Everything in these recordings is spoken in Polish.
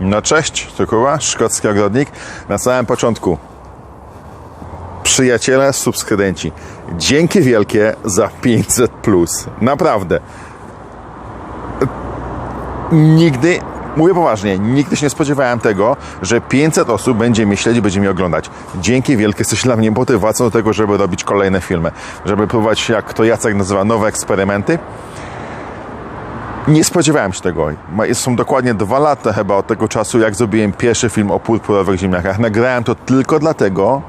No cześć, to Kuba, szkocki ogrodnik. Na samym początku przyjaciele, subskrybenci, dzięki wielkie za 500 plus. Naprawdę. Nigdy, mówię poważnie, nigdy się nie spodziewałem tego, że 500 osób będzie mnie śledzić, będzie mnie oglądać. Dzięki wielkie, jesteś dla mnie motywacją do tego, żeby robić kolejne filmy. Żeby próbować, jak to Jacek nazywa, nowe eksperymenty. Nie spodziewałem się tego. Są dokładnie dwa lata chyba od tego czasu, jak zrobiłem pierwszy film o purpurowych ziemniakach. Nagrałem to tylko dlatego,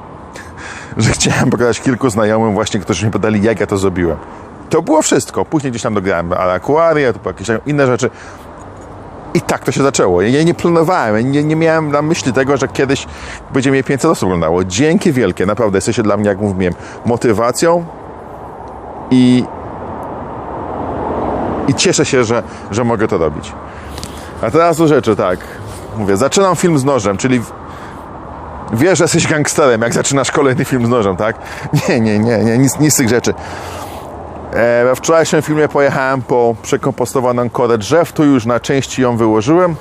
że chciałem pokazać kilku znajomym właśnie, którzy mi podali, jak ja to zrobiłem. To było wszystko. Później gdzieś tam dograłem ale akwarię, to jakieś inne rzeczy. I tak to się zaczęło. Ja nie planowałem, nie, nie miałem na myśli tego, że kiedyś będzie mnie 500 osób oglądało. Dzięki wielkie, naprawdę jesteście dla mnie, jak mówiłem, motywacją i, i cieszę się, że, że mogę to robić. A teraz do rzeczy, tak. Mówię, zaczynam film z nożem, czyli wiesz, że jesteś gangsterem, jak zaczynasz kolejny film z nożem, tak? Nie, nie, nie, nie nic, nic z tych rzeczy. E, we wczorajszym filmie pojechałem po przekompostowaną korę drzew, tu już na części ją wyłożyłem,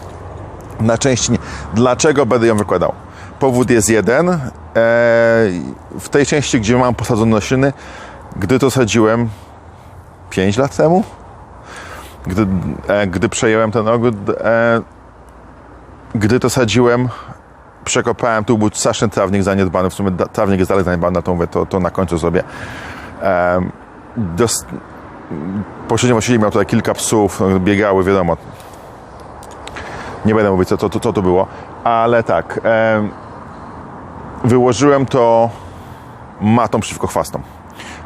na części nie. Dlaczego będę ją wykładał? Powód jest jeden. E, w tej części, gdzie mam posadzone rośliny, gdy to sadziłem 5 lat temu, gdy, e, gdy przejąłem ten ogród, e, gdy to sadziłem, przekopałem, tu był straszny trawnik zaniedbany, w sumie trawnik jest dalej zaniedbany, to mówię, to, to na końcu zrobię. Em, dos, właściciel miał tutaj kilka psów, no, biegały, wiadomo. Nie będę mówić, co to, to, co to było, ale tak, em, wyłożyłem to matą przeciwko chwastom.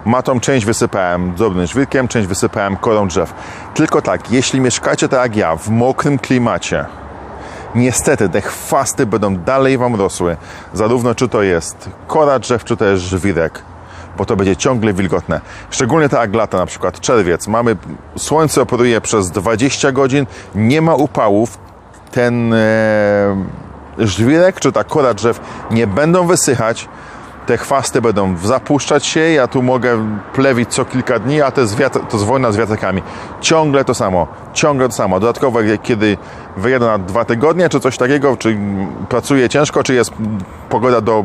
Matą część wysypałem drobnym żwirkiem, część wysypałem korą drzew. Tylko tak, jeśli mieszkacie tak jak ja, w mokrym klimacie, niestety te chwasty będą dalej wam rosły. Zarówno czy to jest kora drzew, czy też żwirek, bo to będzie ciągle wilgotne. Szczególnie tak jak lata, na przykład czerwiec. Mamy, słońce operuje przez 20 godzin, nie ma upałów. Ten e, żwirek, czy ta kora drzew nie będą wysychać. Te chwasty będą zapuszczać się, ja tu mogę plewić co kilka dni, a to jest, wiatr, to jest wojna z wiatrakami. Ciągle to samo, ciągle to samo. Dodatkowo, kiedy wyjadę na dwa tygodnie, czy coś takiego, czy pracuję ciężko, czy jest pogoda do...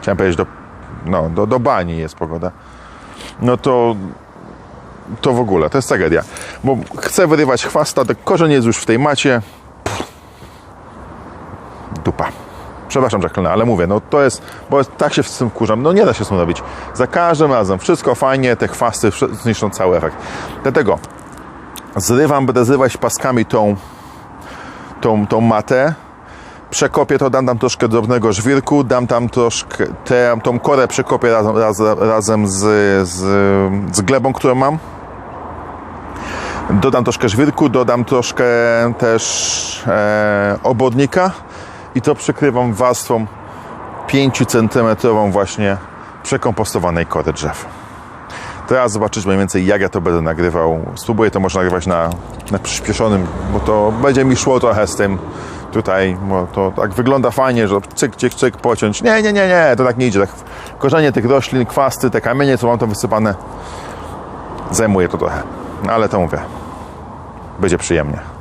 Chciałem powiedzieć, do, no, do, do bani jest pogoda. No to to w ogóle, to jest tragedia. Bo chcę wyrywać chwasta, to korzeń jest już w tej macie. Pff. Dupa. Przepraszam, Jacqueline, ale mówię, no to jest, bo tak się z tym kurzam, no nie da się z tym robić. Za każdym razem wszystko fajnie, te chwasty zniszczą cały efekt. Dlatego zrywam, będę zrywać paskami tą, tą, tą matę, przekopię to, dam tam troszkę drobnego żwirku, dam tam troszkę, tę, tą korę przekopię razem, raz, razem z, z, z glebą, którą mam. Dodam troszkę żwirku, dodam troszkę też e, obodnika i to przykrywam warstwą 5 cm właśnie przekompostowanej kory drzew. Teraz zobaczyć mniej więcej jak ja to będę nagrywał. Spróbuję to może nagrywać na, na przyspieszonym, bo to będzie mi szło trochę z tym tutaj, bo to tak wygląda fajnie, że cyk, cyk, cyk, pociąć. Nie, nie, nie, nie, to tak nie idzie. Tak korzenie tych roślin, kwasty, te kamienie, co mam to wysypane, zajmuje to trochę. Ale to mówię, będzie przyjemnie.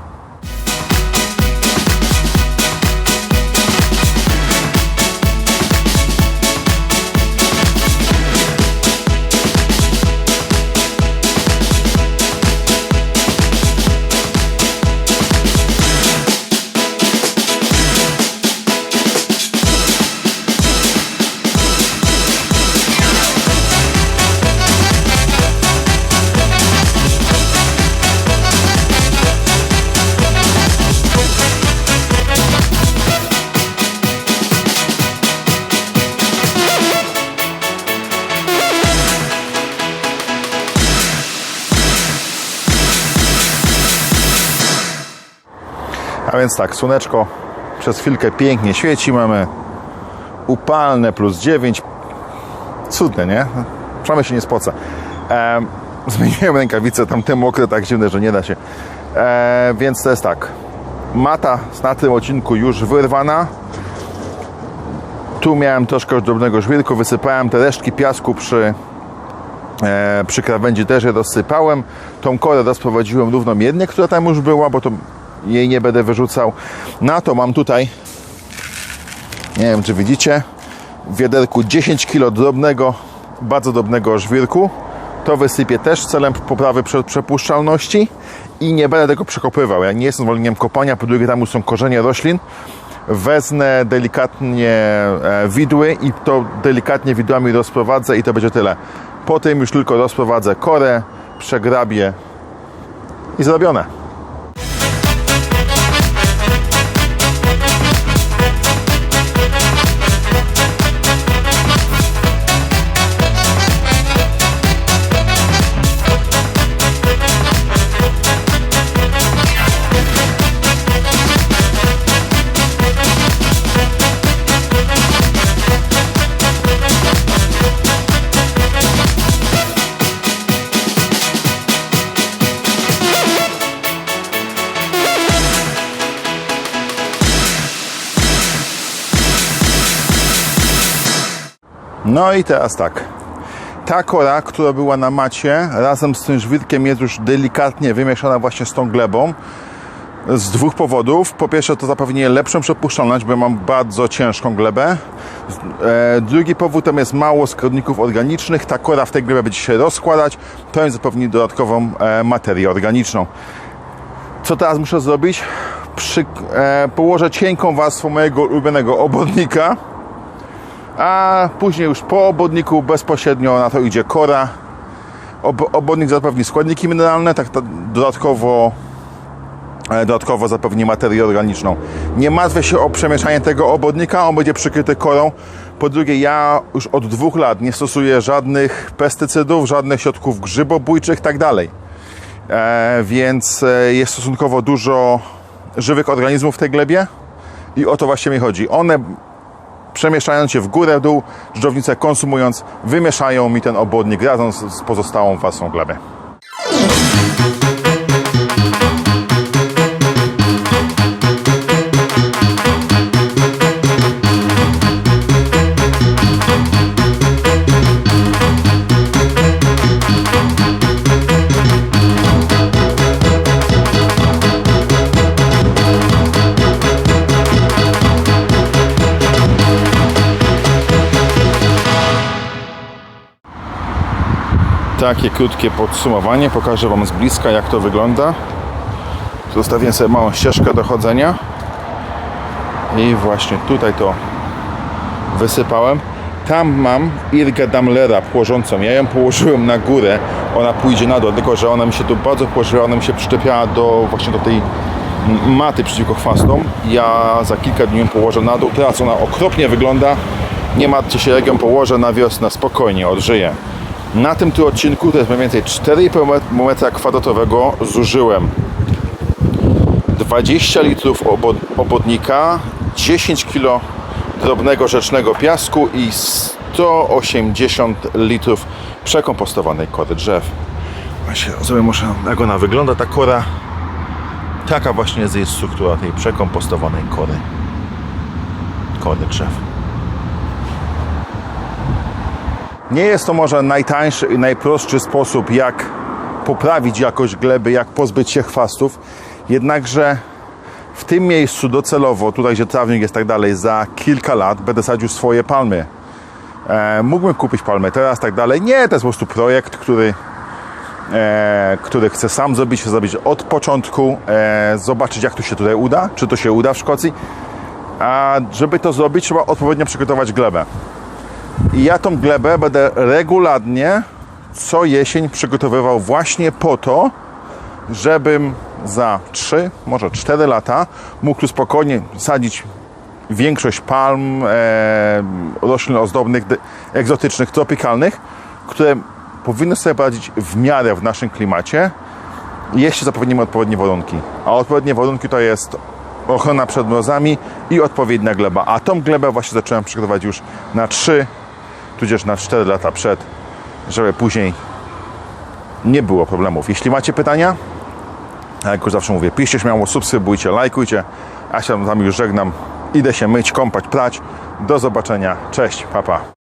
A więc tak, słoneczko przez chwilkę pięknie świeci, mamy upalne plus 9. Cudne, nie? Przynajmniej się nie spoca. Ehm, zmieniłem rękawice, tamte mokre, tak zimne, że nie da się. Ehm, więc to jest tak. Mata na tym odcinku już wyrwana. Tu miałem troszkę już drobnego żwirku, wysypałem te resztki piasku przy, e, przy krawędzi też je rozsypałem. Tą korę rozprowadziłem równomiernie, która tam już była, bo to jej nie będę wyrzucał. Na to mam tutaj, nie wiem czy widzicie, w wiaderku 10 kg drobnego, bardzo drobnego żwirku. To wysypię też celem poprawy prze- przepuszczalności i nie będę tego przekopywał. Ja nie jestem zwolennikiem kopania, po drugie tam są korzenie roślin. Wezmę delikatnie e, widły i to delikatnie widłami rozprowadzę i to będzie tyle. Po tym już tylko rozprowadzę korę, przegrabię i zrobione. No i teraz tak. Ta kora, która była na macie, razem z tym żwirkiem jest już delikatnie wymieszana właśnie z tą glebą. Z dwóch powodów. Po pierwsze, to zapewni lepszą przepuszczalność, bo mam bardzo ciężką glebę. E, drugi powód, tam jest mało składników organicznych. Ta kora w tej glebie będzie się rozkładać. To jest zapewni dodatkową e, materię organiczną. Co teraz muszę zrobić? Przy, e, położę cienką warstwą mojego ulubionego obodnika a później już po obodniku bezpośrednio na to idzie kora. Ob, obodnik zapewni składniki mineralne, tak dodatkowo, e, dodatkowo zapewni materię organiczną. Nie martwię się o przemieszanie tego obodnika, on będzie przykryty korą. Po drugie, ja już od dwóch lat nie stosuję żadnych pestycydów, żadnych środków grzybobójczych, tak dalej. E, więc e, jest stosunkowo dużo żywych organizmów w tej glebie i o to właśnie mi chodzi. One przemieszczając się w górę, w dół, dżdżownicę konsumując, wymieszają mi ten obodnik razem z pozostałą warstwą gleby. Takie krótkie podsumowanie. Pokażę Wam z bliska, jak to wygląda. Zostawię sobie małą ścieżkę do chodzenia. I właśnie tutaj to wysypałem. Tam mam Irgę Damlera płożącą. Ja ją położyłem na górę. Ona pójdzie na dół, tylko że ona mi się tu bardzo położyła. Ona mi się przyczepiała do, właśnie do tej maty przeciwko chwastom. Ja za kilka dni ją położę na dół. Teraz ona okropnie wygląda. Nie martwcie się, jak ją położę na wiosnę, spokojnie, odżyję. Na tym tu odcinku, to jest mniej więcej 4,5 metra kwadratowego, zużyłem 20 litrów obo- obodnika, 10 kg drobnego rzecznego piasku i 180 litrów przekompostowanej kory drzew. Właśnie muszę, jak ona wygląda, ta kora. Taka właśnie jest struktura tej przekompostowanej kory. Kory drzew. Nie jest to może najtańszy i najprostszy sposób, jak poprawić jakość gleby, jak pozbyć się chwastów. Jednakże w tym miejscu docelowo, tutaj gdzie trawnik jest tak dalej, za kilka lat będę sadził swoje palmy. E, mógłbym kupić palmę teraz, tak dalej. Nie, to jest po prostu projekt, który, e, który chcę sam zrobić, chcę zrobić od początku, e, zobaczyć jak to się tutaj uda, czy to się uda w Szkocji. A żeby to zrobić, trzeba odpowiednio przygotować glebę. I ja tą glebę będę regularnie co jesień przygotowywał właśnie po to, żebym za 3, może 4 lata mógł tu spokojnie sadzić większość palm, e, roślin ozdobnych, egzotycznych, tropikalnych, które powinny sobie poradzić w miarę w naszym klimacie, jeśli zapewnimy odpowiednie warunki. A odpowiednie warunki to jest ochrona przed mrozami i odpowiednia gleba. A tą glebę właśnie zacząłem przygotować już na 3, tudzież na 4 lata przed, żeby później nie było problemów. Jeśli macie pytania, jak już zawsze mówię, piszcie śmiało, subskrybujcie, lajkujcie. A się wami już żegnam. Idę się myć, kąpać, prać. Do zobaczenia. Cześć, papa. Pa.